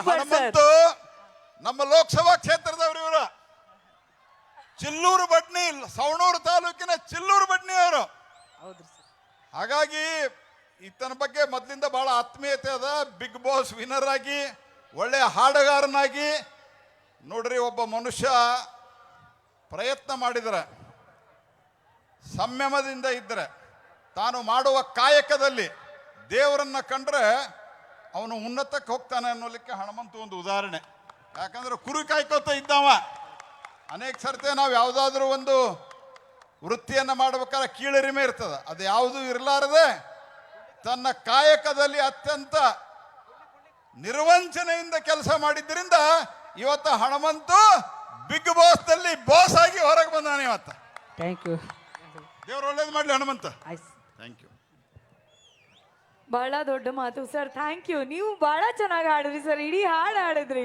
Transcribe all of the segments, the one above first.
ಹನುಮಂತು ನಮ್ಮ ಲೋಕಸಭಾ ಕ್ಷೇತ್ರದವರು ಇವರು. ಚಿಲ್ಲೂರು ಬಟ್ನಿ ಸವಣೂರು ತಾಲೂಕಿನ ಚಿಲ್ಲೂರು ಬಟ್ನಿ ಅವರು ಹಾಗಾಗಿ ಈತನ ಬಗ್ಗೆ ಮೊದಲಿಂದ ಬಹಳ ಆತ್ಮೀಯತೆ ಅದ. ಬಿಗ್ ಬಾಸ್ ವಿನ್ನರ್ ಆಗಿ ಒಳ್ಳೆಯ ಹಾಡುಗಾರನಾಗಿ ನೋಡ್ರಿ ಒಬ್ಬ ಮನುಷ್ಯ ಪ್ರಯತ್ನ ಮಾಡಿದರೆ ಸಂಯಮದಿಂದ ಇದ್ದರೆ ತಾನು ಮಾಡುವ ಕಾಯಕದಲ್ಲಿ ದೇವರನ್ನ ಕಂಡ್ರೆ ಅವನು ಉನ್ನತಕ್ಕೆ ಹೋಗ್ತಾನೆ ಅನ್ನೋಲಿಕ್ಕೆ ಹನುಮಂತ ಒಂದು ಉದಾಹರಣೆ. ಯಾಕಂದ್ರೆ ಕುರಿ ಕಾಯ್ಕೋತ ಇದ್ದಾವ. ಅನೇಕ ಸರ್ತೆ ನಾವು ಯಾವುದಾದ್ರೂ ಒಂದು ವೃತ್ತಿಯನ್ನು ಮಾಡ್ಬೇಕಾದ್ರೆ ಕೀಳರಿಮೆ ಇರ್ತದೆ. ಅದು ಯಾವುದು ಇರಲಾರದೆ ತನ್ನ ಕಾಯಕದಲ್ಲಿ ಅತ್ಯಂತ ನಿರ್ವಂಚನೆಯಿಂದ ಕೆಲಸ ಮಾಡಿದ್ರಿಂದ ಇವತ್ತು ಹಣಮಂತು ಬಿಗ್ ಬಾಸ್ದಲ್ಲಿ ಬಾಸ್ ಆಗಿ ಹೊರಗೆ ಬಂದಾನೆ ಇವತ್ತು. ಥ್ಯಾಂಕ್ ಯು ದೇವ್ರು ಒಳ್ಳೇದು ಮಾಡಲಿ ಹನುಮಂತ ಥ್ಯಾಂಕ್ ಯು ಬಹಳ ದೊಡ್ಡ ಮಾತು. ಸರ್ ಥ್ಯಾಂಕ್ ಯು ನೀವು ಬಹಳ ಚೆನ್ನಾಗಿ ಹಾಡಿದ್ರಿ ಸರ್. ಇಡೀ ಹಾಡು ಹಾಡಿದ್ರಿ.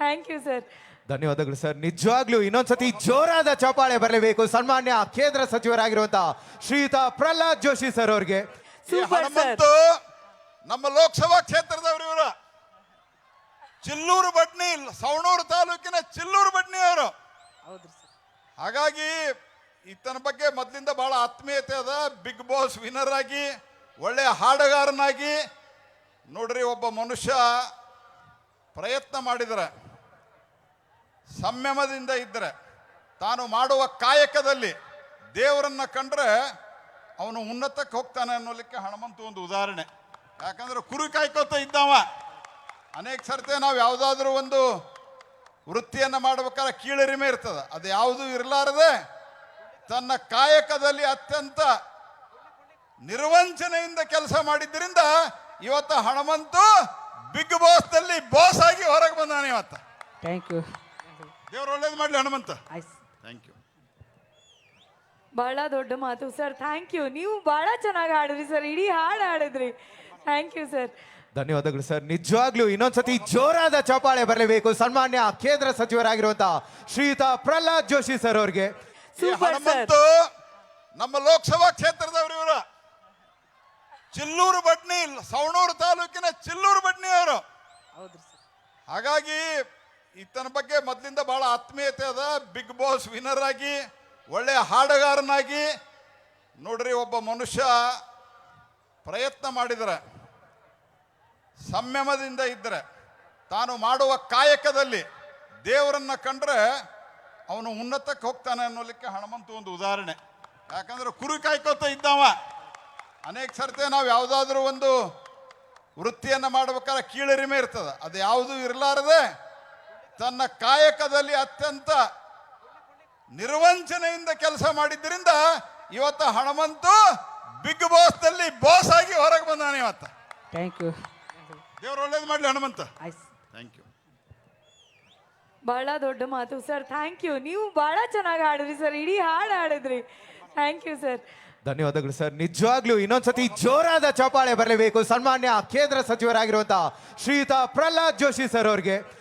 ಥ್ಯಾಂಕ್ ಯು ಸರ್ ಧನ್ಯವಾದಗಳು ಸರ್ ನಿಜವಾಗ್ಲೂ ಇನ್ನೊಂದ್ಸತಿ ಜೋರಾದ ಚಪಾಳೆ ಬರಲೇಬೇಕು. ಸನ್ಮಾನ್ಯ ಕೇಂದ್ರ ಸಚಿವರಾಗಿರುವಂತಹ ಶ್ರೀಯುತ ಪ್ರಹ್ಲಾದ್ ಜೋಶಿ ಸರ್ ಅವ್ರಿಗೆ. ಈ ಸೂಪರ್ ಸರ್ ಹನುಮಂತು ನಮ್ಮ ಲೋಕಸಭಾ ಕ್ಷೇತ್ರದವರು ಇವರು. ಚಿಲ್ಲೂರು ಬಟ್ನಿ ಸವಣೂರು ತಾಲೂಕಿನ ಚಿಲ್ಲೂರು ಬಟ್ನಿ ಅವರು. ಹಾಗಾಗಿ ಈತನ ಬಗ್ಗೆ ಮೊದಲಿಂದ ಬಹಳ ಆತ್ಮೀಯತೆ ಅದ. ಬಿಗ್ ಬಾಸ್ ವಿನ್ನರ್ ಆಗಿ ಒಳ್ಳೆಯ ಹಾಡುಗಾರನಾಗಿ ನೋಡ್ರಿ, ಒಬ್ಬ ಮನುಷ್ಯ ಪ್ರಯತ್ನ ಮಾಡಿದರೆ, ಸಂಯಮದಿಂದ ಇದ್ದರೆ ತಾನು ಮಾಡುವ ಕಾಯಕದಲ್ಲಿ ದೇವರನ್ನ ಕಂಡ್ರೆ ಅವನು ಉನ್ನತಕ್ಕೆ ಹೋಗ್ತಾನೆ ಅನ್ನೋಲಿಕ್ಕೆ ಹನುಮಂತ ಒಂದು ಉದಾಹರಣೆ. ಯಾಕಂದ್ರೆ ಕುರಿ ಕಾಯ್ಕೋತ ಇದ್ದಾವ. ಅನೇಕ ಸರ್ತಿ ನಾವು ಯಾವುದಾದ್ರೂ ಒಂದು ವೃತ್ತಿಯನ್ನು ಮಾಡ್ಬೇಕಾದ್ರೆ ಕೀಳರಿಮೆ ಇರ್ತದೆ. ಅದು ಯಾವುದು ಇರಲಾರದೆ ತನ್ನ ಕಾಯಕದಲ್ಲಿ ಅತ್ಯಂತ ನಿರ್ವಂಚನೆಯಿಂದ ಕೆಲಸ ಮಾಡಿದ್ದರಿಂದ ಇವತ್ತು ಹಣಮಂತು ಬಿಗ್ ಬಾಸ್ದಲ್ಲಿ ಬಾಸ್ ಆಗಿ ಹೊರಗೆ ಬಂದಾನೆ ಇವತ್ತು. ಥ್ಯಾಂಕ್ ಯು ದೇವ್ರು ಒಳ್ಳೇದು ಮಾಡಲಿ ಹಣಮಂತ. ಥ್ಯಾಂಕ್ ಯು ಬಹಳ ದೊಡ್ಡ ಮಾತು ಸರ್ ಥ್ಯಾಂಕ್ ಯು ನೀವು ಬಹಳ ಚೆನ್ನಾಗಿ ಹಾಡಿದ್ರಿ ಸರ್ ಇಡೀ ಹಾಡು ಹಾಡಿದ್ರಿ. ಥ್ಯಾಂಕ್ ಯು ಸರ್ ಧನ್ಯವಾದಗಳು ಸರ್. ನಿಜವಾಗ್ಲೂ ಇನ್ನೊಂದ್ಸತಿ ಜೋರಾದ ಚಪಾಳೆ ಬರಲೇಬೇಕು. ಸನ್ಮಾನ್ಯ ಕೇಂದ್ರ ಸಚಿವರಾಗಿರುವಂತ ಶ್ರೀಯುತ ಪ್ರಹ್ಲಾದ್ ಜೋಶಿ ಸರ್ ಅವ್ರಿಗೆ. ಸೂಪರ್ ಸರ್ ನಮ್ಮ ಲೋಕಸಭಾ ಕ್ಷೇತ್ರದವರು ಇವರು. ಚಿಲ್ಲೂರು ಇಲ್ಲ ಸವಣೂರು ತಾಲೂಕಿನ ಚಿಲ್ಲೂರು ಬಟ್ನಿ ಅವರು. ಹಾಗಾಗಿ ಈತನ ಬಗ್ಗೆ ಮೊದಲಿಂದ ಬಹಳ ಆತ್ಮೀಯತೆ ಅದ. ಬಿಗ್ ಬಾಸ್ ವಿನ್ನರ್ ಆಗಿ ಒಳ್ಳೆಯ ಹಾಡುಗಾರನಾಗಿ. ನೋಡ್ರಿ ಒಬ್ಬ ಮನುಷ್ಯ ಪ್ರಯತ್ನ ಮಾಡಿದರೆ ಸಂಯಮದಿಂದ ಇದ್ದರೆ ತಾನು ಮಾಡುವ ಕಾಯಕದಲ್ಲಿ ದೇವರನ್ನ ಕಂಡ್ರೆ ಅವನು ಉನ್ನತಕ್ಕೆ ಹೋಗ್ತಾನೆ ಅನ್ನೋಲಿಕ್ಕೆ ಹನುಮಂತ ಒಂದು ಉದಾಹರಣೆ. ಯಾಕಂದ್ರೆ ಕುರಿ ಕಾಯ್ಕೋತ ಇದ್ದವ. ಅನೇಕ ಸರ್ತಿ ನಾವು ಯಾವುದಾದ್ರೂ ಒಂದು ವೃತ್ತಿಯನ್ನು ಮಾಡ್ಬೇಕಾದ್ರೆ ಕೀಳರಿಮೆ ಇರ್ತದೆ. ಅದು ಯಾವುದು ಇರಲಾರದೆ ತನ್ನ ಕಾಯಕದಲ್ಲಿ ಅತ್ಯಂತ ನಿರ್ವಂಚನೆಯಿಂದ ಕೆಲಸ ಮಾಡಿದ್ದರಿಂದ ಇವತ್ತು ಹಣಮಂತು ಬಿಗ್ ಬಾಸ್ದಲ್ಲಿ ಬಾಸ್ ಆಗಿ ಹೊರಗೆ ಬಂದಾನೆ ಇವತ್ತು. ಥ್ಯಾಂಕ್ ಯು ದೇವ್ರು ಒಳ್ಳೇದು ಮಾಡಲಿ ಹನುಮಂತ ಆಯ್ತು ಥ್ಯಾಂಕ್ ಯು ಬಹಳ ದೊಡ್ಡ ಮಾತು ಸರ್. ಥ್ಯಾಂಕ್ ಯು ನೀವು ಬಹಳ ಚೆನ್ನಾಗಿ ಹಾಡಿದ್ರಿ ಸರ್. ಇಡೀ ಹಾಡು ಹಾಡಿದ್ರಿ. ಥ್ಯಾಂಕ್ ಯು ಸರ್ ಧನ್ಯವಾದಗಳು ಸರ್. ನಿಜವಾಗ್ಲೂ ಇನ್ನೊಂದ್ಸತಿ ಜೋರಾದ ಚಪಾಳೆ ಬರಲೇಬೇಕು. ಸನ್ಮಾನ್ಯ ಕೇಂದ್ರ ಸಚಿವರಾಗಿರುವಂತಹ ಶ್ರೀಯುತ ಪ್ರಹ್ಲಾದ್ ಜೋಶಿ ಸರ್ ಅವ್ರಿಗೆ.